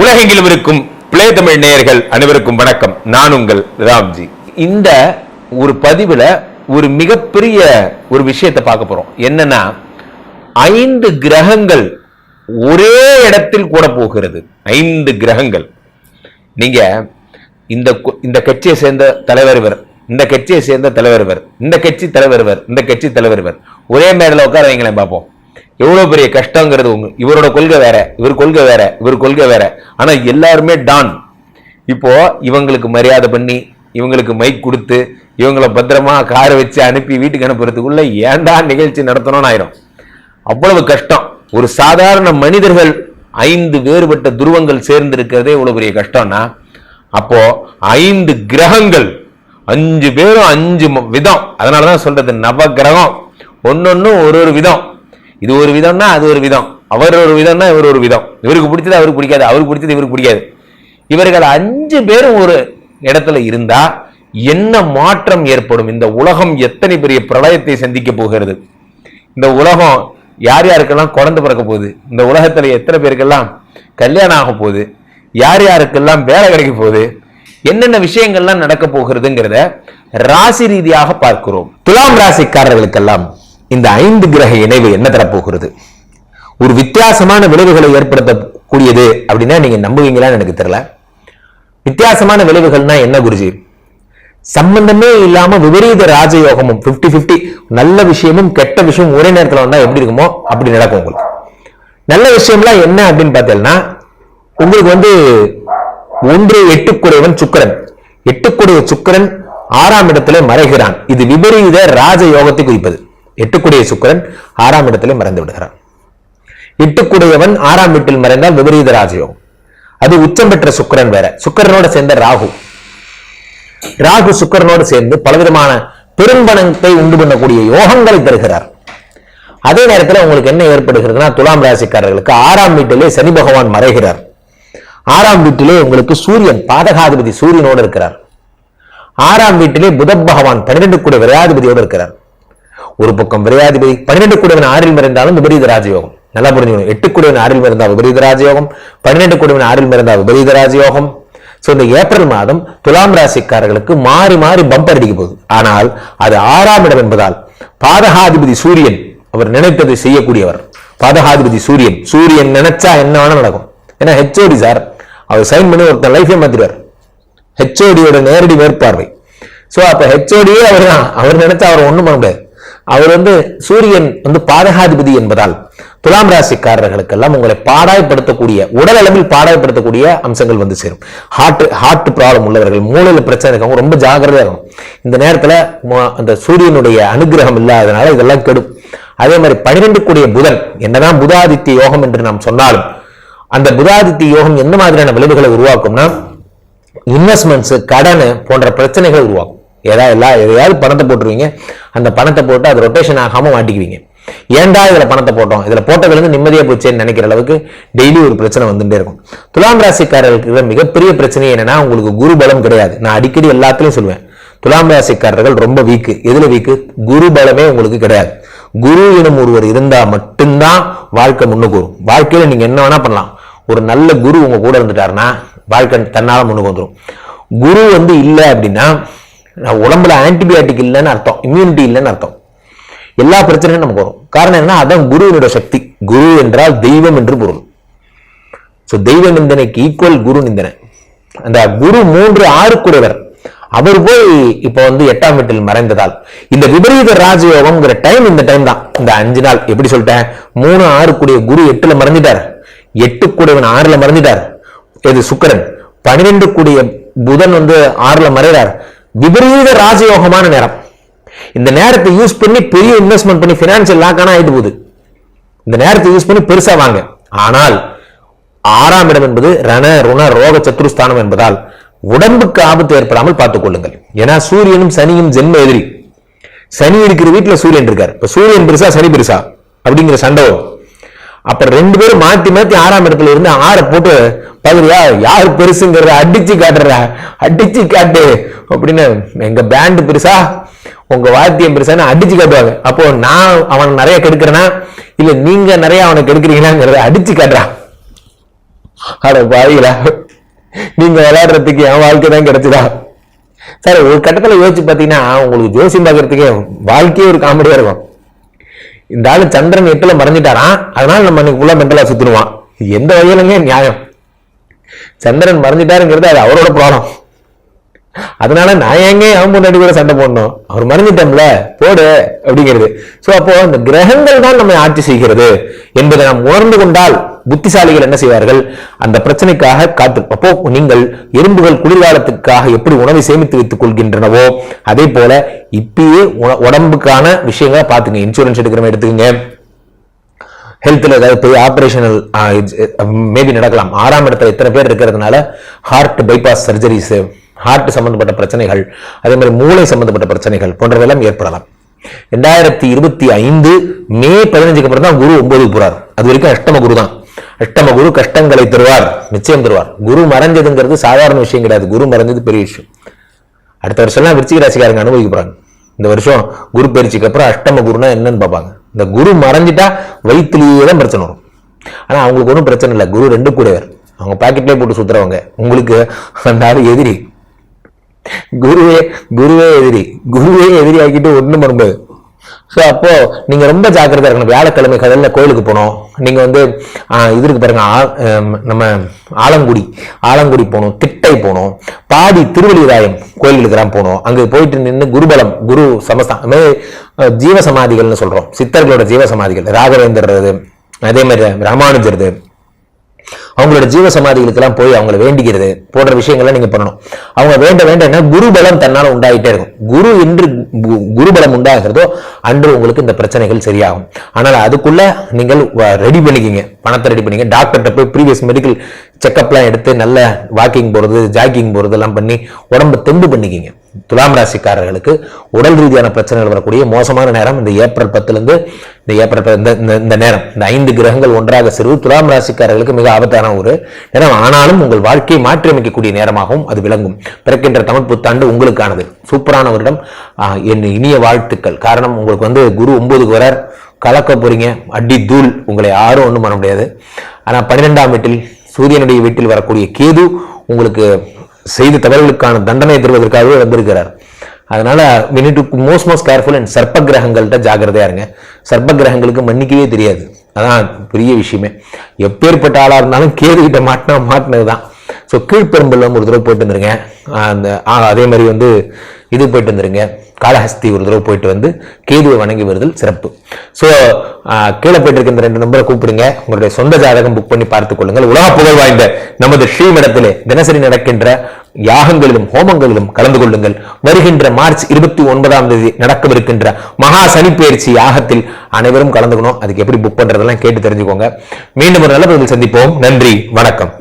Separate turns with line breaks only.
உலகெங்கிலும் இருக்கும் பிளே தமிழ் நேயர்கள் அனைவருக்கும் வணக்கம். நான் உங்கள் ராம்ஜி. இந்த ஒரு பதிவில் ஒரு மிகப்பெரிய ஒரு விஷயத்தை பார்க்க போறோம். என்னன்னா ஐந்து கிரகங்கள் ஒரே இடத்தில் கூட போகிறது. ஐந்து கிரகங்கள். நீங்க இந்த இந்த கட்சியை சேர்ந்த தலைவர் இவர் இந்த கட்சியை சேர்ந்த தலைவர் இவர் இந்த கட்சி தலைவர் இவர் இந்த கட்சி தலைவர் இவர். ஒரே மேடல உட்கார வைங்களேன் பார்ப்போம் எவ்வளோ பெரிய கஷ்டங்கிறது உங்க இவரோட கொள்கை வேற இவர் கொள்கை வேற இவர் கொள்கை வேற. ஆனால் எல்லாருமே டான். இப்போ இவங்களுக்கு மரியாதை பண்ணி இவங்களுக்கு மைக் கொடுத்து இவங்களை பத்திரமா காரை வச்சு அனுப்பி வீட்டுக்கு அனுப்புறதுக்குள்ள ஏன்டா நிகழ்ச்சி நடத்தணும்னு ஆயிரும். அவ்வளவு கஷ்டம். ஒரு சாதாரண மனிதர்கள் ஐந்து வேறுபட்ட துருவங்கள் சேர்ந்து இருக்கிறதே இவ்வளவு பெரிய கஷ்டம்னா அப்போ ஐந்து கிரகங்கள் அஞ்சு பேரும் அஞ்சு விதம். அதனாலதான் சொல்றது நவ கிரகம். ஒன்னொன்னும் ஒரு ஒரு விதம். இது ஒரு விதம்னா அது ஒரு விதம். அவர் ஒரு விதம்னா இவர் ஒரு விதம். இவருக்கு பிடிச்சது அவருக்கு பிடிக்காது. அவருக்கு பிடிச்சது இவருக்கு பிடிக்காது. இவர்கள் அஞ்சு பேரும் ஒரு இடத்துல இருந்தா என்ன மாற்றம் ஏற்படும்? இந்த உலகம் எத்தனை பெரிய பிரளயத்தை சந்திக்க போகிறது? இந்த உலகம் யார் யாருக்கெல்லாம் குழந்தை பிறக்க போகுது? இந்த உலகத்துல எத்தனை பேருக்கெல்லாம் கல்யாணம் ஆக போகுது? யார் யாருக்கெல்லாம் வேலை கிடைக்க போகுது? என்னென்ன விஷயங்கள்லாம் நடக்க போகிறதுங்கிறத ராசி ரீதியாக பார்க்கிறோம். துலாம் ராசிக்காரர்களுக்கெல்லாம் இந்த ஐந்து கிரக இணைவு என்ன தரப்போகிறது? ஒரு வித்தியாசமான விளைவுகளை ஏற்படுத்தக்கூடியது அப்படின்னா நீங்க நம்புவீங்களான்னு எனக்கு தெரியல. வித்தியாசமான விளைவுகள்னா என்ன குருஜி? சம்பந்தமே இல்லாம விபரீத ராஜயோகமும் 50 50 நல்ல விஷயமும் கெட்ட விஷயமும் ஒரே நேரத்தில் வந்தா எப்படி இருக்குமோ அப்படி நடக்கும் உங்களுக்கு. நல்ல விஷயம்லாம் என்ன அப்படின்னு பார்த்தீங்கன்னா உங்களுக்கு வந்து ஒன்று எட்டுக்குடையவன் சுக்கிரன். எட்டுக்குடைய சுக்கிரன் ஆறாம் இடத்துல மறைகிறான். இது விபரீத ராஜயோகத்தை குறிப்பது. எட்டுக்குடைய சுக்கிரன் ஆறாம் இடத்திலே மறைந்து விடுகிறான். எட்டுக்குடையவன் ஆறாம் வீட்டில் மறைந்தால் விபரீத ராஜயோகம். அது உச்சம் பெற்ற சுக்கிரன் வேற. சுக்கிரனோட சேர்ந்த ராகு. ராகு சுக்கிரனோடு சேர்ந்து பலவிதமான பெரும்பணத்தை உண்டு பண்ணக்கூடிய யோகங்களை தருகிறார். அதே நேரத்தில் உங்களுக்கு என்ன ஏற்படுகிறதுனா துலாம் ராசிக்காரர்களுக்கு ஆறாம் வீட்டிலே சனி பகவான் மறைகிறார். ஆறாம் வீட்டிலே உங்களுக்கு சூரியன் பாதகாதிபதி சூரியனோடு இருக்கிறார். ஆறாம் வீட்டிலே புத பகவான் பன்னிரெண்டு கூட விரையாதிபதியோடு இருக்கிறார். ஒரு பக்கம் விரையாதிபதி பன்னிரெண்டு கூடவன் ஆறில் மறைந்தாலும் விபரீத ராஜயோகம். நல்லா புரிஞ்சுக்கணும். எட்டு கூடவன் ஆறில் மறைந்தா விபரீத ராஜயோகம் பன்னிரெண்டு கூடவன் ஆறில் மறைந்தா விபரீத ராஜயோகம். சோ இந்த ஏப்ரல் மாதம் துலாம் ராசிக்காரர்களுக்கு மாறி மாறி பம்பர் அடிக்க போகுது. ஆனால் அது ஆறாம் இடம் என்பதால் பாதகாதிபதி சூரியன் அவர் நினைத்ததை செய்யக்கூடியவர். பாதகாதிபதி சூரியன். சூரியன் நினைச்சா என்ன வேணா நடக்கும். ஏன்னா ஹெச்ஓடி சார் அவர் சைன் பண்ணி ஒருத்தர் லைஃபே மாத்திடுவார். ஹெச்ஓடியோட நேரடி மேற்பார்வை. சோ அப்ப ஹெச்ஓடியே அவர் தான் அவர் நினைச்சா அவர் ஒண்ணும் பண்ண முடியாது. அவர் வந்து சூரியன் வந்து பாதகாதிபதி என்பதால் துலாம் ராசிக்காரர்களுக்கெல்லாம் உங்களை பாடாயப்படுத்தக்கூடிய உடல் அளவில் பாடாய்படுத்தக்கூடிய அம்சங்கள் வந்து சேரும். ஹார்ட் ஹார்ட் ப்ராப்ளம் உள்ளவர்கள் மூளையில் பிரச்சனை இருக்கவங்க ரொம்ப ஜாக்கிரதையா இருக்கும் இந்த நேரத்துல அந்த சூரியனுடைய அனுகிரகம் இல்லாதனால இதெல்லாம் கெடும். அதே மாதிரி பனிரெண்டு கூடிய புதன் என்னதான் புதாதித்ய யோகம் என்று நாம் சொன்னாலும் அந்த புதாதித்ய யோகம் எந்த மாதிரியான விளைவுகளை உருவாக்கும்னா இன்வெஸ்ட்மெண்ட்ஸ் கடன் போன்ற பிரச்சனைகள் உருவாகும் ஏதாவது எல்லா எதையாவது பணத்தை போட்டுருவீங்க அந்த பணத்தை போட்டு அது ரொட்டேஷன் ஆகாமல் மாட்டிக்குவீங்க. ஏன்டா இதில் பணத்தை போட்டோம்? இதில் போட்டதுலேருந்து நிம்மதியாக போச்சேன்னு நினைக்கிற அளவுக்கு டெய்லி ஒரு பிரச்சனை வந்துட்டே இருக்கும். துலாம் ராசிக்காரர்களுக்கு மிகப்பெரிய பிரச்சனை என்னன்னா உங்களுக்கு குரு பலம் கிடையாது. நான் அடிக்கடி எல்லாத்துலேயும் சொல்லுவேன். துலாம் ராசிக்காரர்கள் ரொம்ப வீக்கு எதில் வீக்கு குரு பலமே உங்களுக்கு கிடையாது. குரு எனும் ஒருவர் இருந்தால் மட்டும்தான் வாழ்க்கை முன்னுக்கு வரும். வாழ்க்கையில் நீங்கள் என்ன வேணால் பண்ணலாம். ஒரு நல்ல குரு உங்க கூட இருந்துட்டாருன்னா வாழ்க்கை தன்னால் முன்னுக்கு வந்துடும் குரு வந்து இல்லை அப்படின்னா உடம்புல ஆன்டிபயாட்டிக் இல்லைன்னு அர்த்தம் இம்யூனிட்டி இல்லைன்னு அர்த்தம். எல்லா பிரச்சனையும் நமக்கு வரும். காரணம் என்ன அதான் குருவினுடைய சக்தி. குரு என்றால் தெய்வம் என்று பொருள். சோ தெய்வ நிந்தனைக்கு ஈக்குவல் குரு நிந்தனை. அந்த குரு மூன்று ஆறுக்குடையவர். அவர் போய் இப்ப வந்து எட்டாம் வீட்டில் மறைந்ததால். இந்த விபரீத ராஜயோகம்ங்கிற டைம் இந்த டைம் தான். இந்த அஞ்சு நாள். எப்படி சொல்லிட்டேன்? மூணு ஆறு கூடிய குரு எட்டுல மறைஞ்சிட்டார். எட்டு கூடியவன் ஆறுல மறைஞ்சிட்டார். இது சுக்கிரன். பன்னிரெண்டு கூடிய புதன் வந்து ஆறுல மறைகிறார் விபரீத ராஜயோகமான நேரம். இந்த நேரத்தை யூஸ் பண்ணி பெரிய இன்வெஸ்ட்மெண்ட் பண்ணி பினான்சியல் லாக்கான ஆயிட்டு போகுது. இந்த நேரத்தை யூஸ் பண்ணி பெருசா வாங்க. ஆனால் ஆறாம் இடம் என்பது ரண ருண ரோக சத்துருஸ்தானம் என்பதால் உடம்புக்கு ஆபத்து ஏற்படாமல் பார்த்துக் கொள்ளுங்கள். ஏன்னா சூரியனும் சனியும் ஜென்ம எதிரி. சனி இருக்கிற வீட்டுல சூரியன் இருக்கார். இப்ப சூரியன் பெருசா சனி பெருசா அப்படிங்கிற சண்டை அப்புறம் ரெண்டு பேரும் மாத்தி மாத்தி ஆறாம் இடத்துல இருந்து ஆறை போட்டு பகுதியா யார் பெருசுங்கிறத அடிச்சு காட்டுற? அடிச்சு காட்டு. அப்படின்னு எங்க பேண்டு பெருசா உங்க வாத்தியம் பெருசான்னு அடிச்சு காட்டுவாங்க. அப்போ நான் அவன் நிறைய கெடுக்கிறேனா? இல்ல நீங்க நிறைய அவனை கெடுக்கிறீங்களாங்கிறத அடிச்சு காட்டுறான்
அட பாவிகளா. நீங்க விளையாடுறதுக்கு என் வாழ்க்கை தான் கிடைச்சதா? சார் ஒரு கட்டத்துல யோசிச்சு பாத்தீங்கன்னா உங்களுக்கு ஜோசியம் பார்க்கறதுக்கே வாழ்க்கையே ஒரு காமெடியா இருக்கும். இந்த ஆள் சந்திரன் எட்டுல மறைஞ்சிட்டாராம். அதனால நம்ம இன்னைக்கு ஃபுல்லா மென்டலா சுத்திடுவான். எந்த வகையிலங்க நியாயம். சந்திரன் மறைஞ்சிட்டாருங்கிறது அது அவரோட ப்ராப்ளம் அதனால நான் எங்க அவன் முன்னாடி கூட சண்டை போடணும்? அவர் மறைஞ்சிட்டோம்ல போடு அப்படிங்கிறது. ஸோ அப்போ இந்த கிரகங்கள் தான் நம்மை ஆட்சி செய்கிறது என்பதை நாம் உணர்ந்து கொண்டால் புத்திசாலிகள் என்ன செய்வார்கள்? அந்த பிரச்சனைக்காக காத்து அப்போ நீங்கள் எறும்புகள் குளிர்காலத்துக்காக எப்படி உணவை சேமித்து வைத்துக் கொள்கின்றனவோ அதே போல இப்பயே உடம்புக்கான விஷயங்களை பார்த்துங்க. இன்சூரன்ஸ் எடுக்கிறவங்க எடுத்துக்கங்க. ஹெல்த்ல ஏதாவது பெரிய ஆப்ரேஷனல் மேபி நடக்கலாம். ஆறாம் இடத்துல எத்தனை பேர் இருக்கிறதுனால ஹார்ட் பைபாஸ் சர்ஜரிஸ் ஹார்ட் சம்பந்தப்பட்ட பிரச்சனைகள் அதே மாதிரி மூளை சம்பந்தப்பட்ட பிரச்சனைகள் போன்றவெல்லாம் ஏற்படலாம். ரெண்டாயிரத்தி இருபத்தி ஐந்து மே பதினஞ்சுக்கு அப்புறம் தான் குரு ஒன்பதுக்கு போறார். அது வரைக்கும் அஷ்டம குரு தான். அஷ்டம குரு கஷ்டங்களை தருவார் நிச்சயம் தருவார். குரு மறைஞ்சதுங்கிறது சாதாரண விஷயம் கிடையாது. குரு மறைஞ்சது பெரிய விஷயம். அடுத்த வருஷம்லாம் விருச்சிக ராசிக்காரங்க அனுபவிக்க போறாங்க. இந்த வருஷம் குரு பயிற்சிக்கு அப்புறம் அஷ்டம குருனா என்னன்னு பார்ப்பாங்க. இந்த குரு மறைஞ்சிட்டா வயிற்றுலேயே தான் பிரச்சனை வரும். ஆனா அவங்களுக்கு ஒன்றும் பிரச்சனை இல்லை. குரு ரெண்டு கூடவர் அவங்க பாக்கெட்லேயே போட்டு சுத்துறவங்க. உங்களுக்கு அந்த எதிரி. குருவே குருவே எதிரி. குருவே எதிரி ஆக்கிட்டு ஒன்றும் பண்ண முடியாது. ஸோ அப்போ நீங்க ரொம்ப ஜாக்கிரதையா இருக்கணும். வியாழக்கிழமை கடல்ல கோயிலுக்கு போகணும் நீங்க வந்து இது இருக்கு பாருங்க நம்ம ஆலங்குடி ஆலங்குடி போகணும் திட்டை போகணும் பாடி திருவள்ளிராயம் கோயில்களுக்கெல்லாம் போகணும் அங்கே போயிட்டு நின்று குருபலம் குரு சமஸ்தான் அது மாதிரி, ஜீவ சமாதிகள்னு சொல்றோம். சித்தர்களோட ஜீவ சமாதிகள் ராகவேந்தர் அதே மாதிரி ராமானுஜர் அவங்களோட ஜீவ சமாதிகளுக்கெல்லாம் போய் அவங்கள வேண்டிக்கிறது போன்ற விஷயங்கள்லாம் நீங்க பண்ணணும். அவங்க வேண்ட வேண்ட என்ன குருபலம் தன்னால் உண்டாயிட்டே இருக்கும். குரு என்று கு- குருபலம் உண்டாகிறதோ அன்று உங்களுக்கு இந்த பிரச்சனைகள் சரியாகும். ஆனால் அதுக்குள்ள நீங்கள் ரெடி பண்ணிக்கிங்க. பணத்தை ரெடி பண்ணிங்க டாக்டர்கிட்ட போய் ப்ரீவியஸ் மெடிக்கல் செக்அப்லாம் எடுத்து நல்ல வாக்கிங் போகிறது ஜாக்கிங் போகிறது எல்லாம் பண்ணி உடம்ப தெம்பு பண்ணிக்கிங்க. துலாம் ராசிக்காரர்களுக்கு உடல் ரீதியான பிரச்சனைகள் வரக்கூடிய மோசமான நேரம் இந்த ஏப்ரல் பத்துலேருந்து இந்த ஏப்ரல் ப- இந்த- இந்த- இந்த நேரம். இந்த ஐந்து கிரகங்கள் ஒன்றாக சிறு துலாம் ராசிக்காரர்களுக்கு மிக ஆபத்தான ஒரு நேரம். ஆனாலும் உங்கள் வாழ்க்கையை மாற்றியமைக்கக்கூடிய நேரமாகவும் அது விளங்கும். பிறக்கின்ற தமிழ் புத்தாண்டு உங்களுக்கானது. சூப்பரான வருடம். இடம் என் இனிய வாழ்த்துக்கள். காரணம் உங்களுக்கு வந்து குரு ஒன்பதுக்கு வரார். கலக்க போறீங்க. அடி தூள். உங்களை யாரும் ஒன்றும் பண்ண முடியாது. ஆனால் பன்னிரெண்டாம் வீட்டில் சூரியனுடைய வீட்டில் வரக்கூடிய கேது உங்களுக்கு செய்த தவறுகளுக்கான தண்டனை தருவதற்காகவே வந்திருக்கிறார். அதனால we need to most most careful and சர்ப்ப கிரகங்கள்கிட்ட ஜாக்கிரதையாக இருங்க. சர்ப்ப கிரகங்களுக்கு மன்னிக்கவே தெரியாது. அதான் பெரிய விஷயமே. எப்பேற்பட்ட ஆளாக இருந்தாலும் கேதுகிட்ட மாட்டினா மாட்டினது தான் ஸோ கீழ்பெரும்பள்ளம் ஒரு தடவை போயிட்டு வந்துருங்க. அந்த அதே மாதிரி வந்து இது போயிட்டு வந்துருங்க. காளஹஸ்தி ஒரு தடவை போயிட்டு வந்து கேதுவை வணங்கி வருதல் சிறப்பு. ஸோ கீழே போயிட்டு இருக்க இந்த ரெண்டு நம்பரை கூப்பிடுங்க. உங்களுடைய சொந்த ஜாதகம் புக் பண்ணி பார்த்துக் கொள்ளுங்கள். உலக புகழ் வாய்ந்த நமது ஸ்ரீமடத்திலே தினசரி நடக்கின்ற யாகங்களிலும் ஹோமங்களிலும் கலந்து கொள்ளுங்கள். வருகின்ற மார்ச் இருபத்தி ஒன்பதாம் தேதி நடக்கவிருக்கின்ற மகா சனிப்பெயர்ச்சி யாகத்தில் அனைவரும் கலந்துக்கணும். அதுக்கு எப்படி புக் பண்றதெல்லாம் கேட்டு தெரிஞ்சுக்கோங்க. மீண்டும் ஒரு நல்ல பதில் சந்திப்போம். நன்றி. வணக்கம்.